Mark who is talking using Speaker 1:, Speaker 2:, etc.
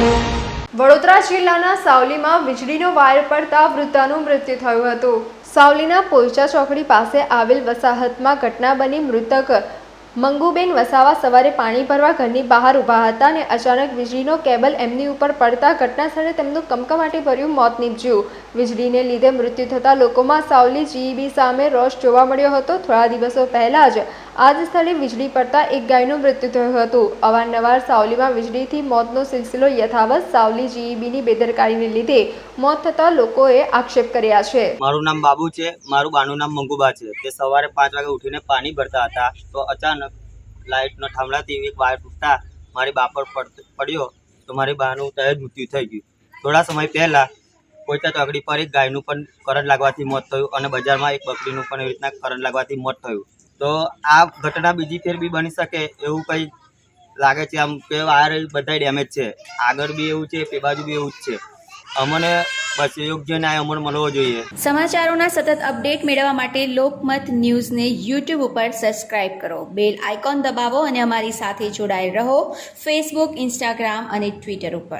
Speaker 1: વડોદરા જિલ્લાના સાવલીમાં વીજળીનો વાયર પડતા વૃદ્ધાનું મૃત્યુ થયું હતું. સાવલીના પોલચા ચોકડી પાસે આવેલ વસાહતમાં ઘટના બની મૃતક મંગુબેન વસાવા સવારે પાણી ભરવા ઘરની બહાર ઊભા હતા અને અચાનક વીજળીનો કેબલ એમની ઉપર પડતા ઘટના સ્થળે તેમનું કમકમાટી ભર્યું મોત નીપજ્યું. વીજળીને લીધે મૃત્યુ થતા લોકોમાં સાવલી જીઈબી સામે રોષ જોવા મળ્યો હતો. થોડા દિવસો પહેલા જ આ જ સ્થળે વીજળી પડતા એક ગાયનું મૃત્યુ થયું હતું. અવારનવાર સાવલીમાં વીજળીથી મોતનો સિલસિલો યથાવત સાવલી જીઈબીની બેદરકારીને લીધે મોત થતા લોકોએ આક્ષેપ કર્યા છે.
Speaker 2: મારું નામ બાબુ છે. મારું બાનું નામ મંગુબા છે. તે સવારે પાંચ વાગે ઉઠીને પાણી ભરતા હતા. તો અચાનક લાઇટનો થાંભલાથી એક વાયર તૂટતા મારી બા પર પડ્યો. તો મારી બાનું તહેજ મૃત્યુ થઈ ગયું. થોડા સમય પહેલાં કોઈતા ચોકડી પર એક ગાયનું પણ કરંટ લાગવાથી મોત થયું અને બજારમાં એક બકરીનું પણ એવી રીતના કરંટ લાગવાથી મોત થયું. તો આ ઘટના બીજી ફેર બી બની શકે એવું કંઈ લાગે છે આમ કે વાયર બધા ડેમેજ છે. આગળ બી એવું છે તે બાજુ બી એવું જ છે. અમને બસ યોગ્ય ન્યાય અમને મળવો જોઈએ.
Speaker 3: સમાચારોના સતત અપડેટ મેળવવા માટે લોકમત ન્યૂઝને યુટ્યુબ ઉપર સબસ્ક્રાઇબ કરો. બેલ આઇકોન દબાવો અને અમારી સાથે જોડાયેલ રહો. ફેસબુક ઇન્સ્ટાગ્રામ અને ટ્વિટર ઉપર.